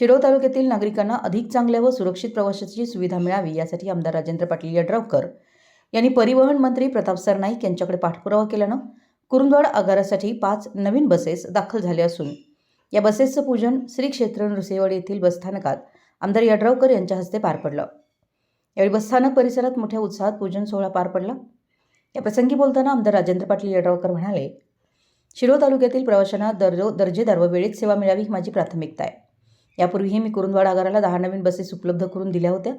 शिरोळ तालुक्यातील नागरिकांना अधिक चांगल्या व सुरक्षित प्रवाशाची सुविधा मिळावी यासाठी आमदार राजेंद्र पाटील यड्रावकर यांनी परिवहन मंत्री प्रताप सरनाईक यांच्याकडे पाठपुरावा केल्यानं कुरुंदवाड आगारासाठी पाच नवीन बसेस दाखल झाल्या असून या बसेसचं पूजन श्री क्षेत्र नृसिंहवाडी येथील बसस्थानकात आमदार यड्रावकर यांच्या हस्ते पार पडलं. यावेळी बसस्थानक परिसरात मोठ्या उत्साहात पूजन सोहळा पार पडला. या प्रसंगी बोलताना आमदार राजेंद्र पाटील यड्रावकर म्हणाले शिरोळ तालुक्यातील प्रवाशांना दर्जो दर्जेदार व वेळेत सेवा मिळावी ही माझी प्राथमिकता आहे. यापूर्वीही मी कुरुंदवाड आगाराला दहा नवीन बसेस उपलब्ध करून दिल्या होत्या.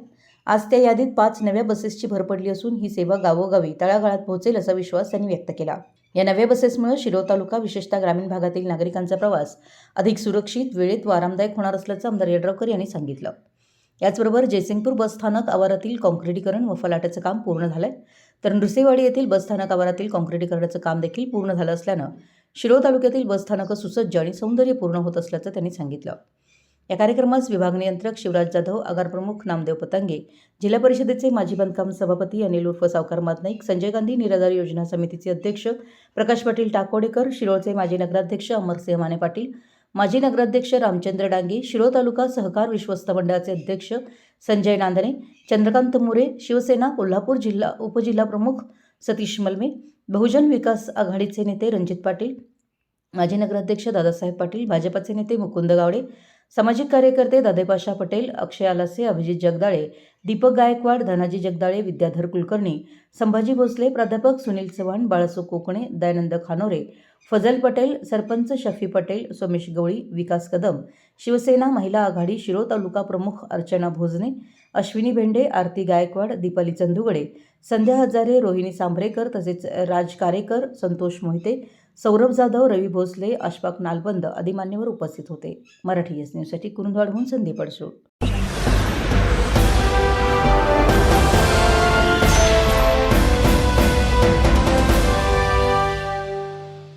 आज त्या यादीत पाच नव्या बसेसची भर पडली असून ही सेवा गावोगावी तळागाळात पोहोचेल असा विश्वास त्यांनी व्यक्त केला. या नव्या बसेसमुळे शिरोळ तालुका विशेषतः ग्रामीण भागातील नागरिकांचा प्रवास अधिक सुरक्षित वेळेत व आरामदायक होणार असल्याचं आमदार येड्रावकर यांनी सांगितलं. याचबरोबर जयसिंगपूर बसस्थानक आवारातील काँक्रिटीकरण व फलाटाचं काम पूर्ण झालंय. तर नृसेवाडी येथील बसस्थानक आवारातील काँक्रिटीकरणाचं काम देखील पूर्ण झालं असल्यानं शिरोळ तालुक्यातील बसस्थानकं सुसज्ज आणि सौंदर्यपूर्ण होत असल्याचं त्यांनी सांगितलं. या कार्यक्रमास विभाग नियंत्रक शिवराज जाधव आगार प्रमुख नामदेव पतंगे जिल्हा परिषदेचे माजी बांधकाम सभापती अनिल उर्फ सावकार मातनाईक संजय गांधी निराधार योजना समितीचे अध्यक्ष प्रकाश पाटील टाकोडेकर शिरोळचे माजी नगराध्यक्ष अमरसिंह माने पाटील माजी नगराध्यक्ष रामचंद्र डांगे शिरोळ तालुका सहकार विश्वस्त मंडळाचे अध्यक्ष संजय नांदणे चंद्रकांत मोरे शिवसेना कोल्हापूर जिल्हा उपजिल्हा प्रमुख सतीश मलमे बहुजन विकास आघाडीचे नेते रणजित पाटील माजी नगराध्यक्ष दादासाहेब पाटील भाजपचे नेते मुकुंद गावडे सामाजिक कार्यकर्ते दादेपाशा पटेल अक्षय आलासे अभिजित जगदाळे दीपक गायकवाड धनाजी जगदाळे विद्याधर कुलकर्णी संभाजी भोसले प्राध्यापक सुनील चव्हाण बाळासो कोकणे दयानंद खानोरे फजल पटेल सरपंच शफी पटेल सोमेश गवळी विकास कदम शिवसेना महिला आघाडी शिरो तालुका प्रमुख अर्चना भोजने अश्विनी भेंडे आरती गायकवाड दीपाली चंदुगडे संध्या हजारे रोहिणी सांभरेकर तसेच राज कारेकर संतोष मोहिते सौरभ जाधव रवी भोसले अशफाक नालबंद आदी मान्यवर उपस्थित होते. मराठी एस न्यूजसाठी कुरुंदवाडहून संदीप अडसूळ.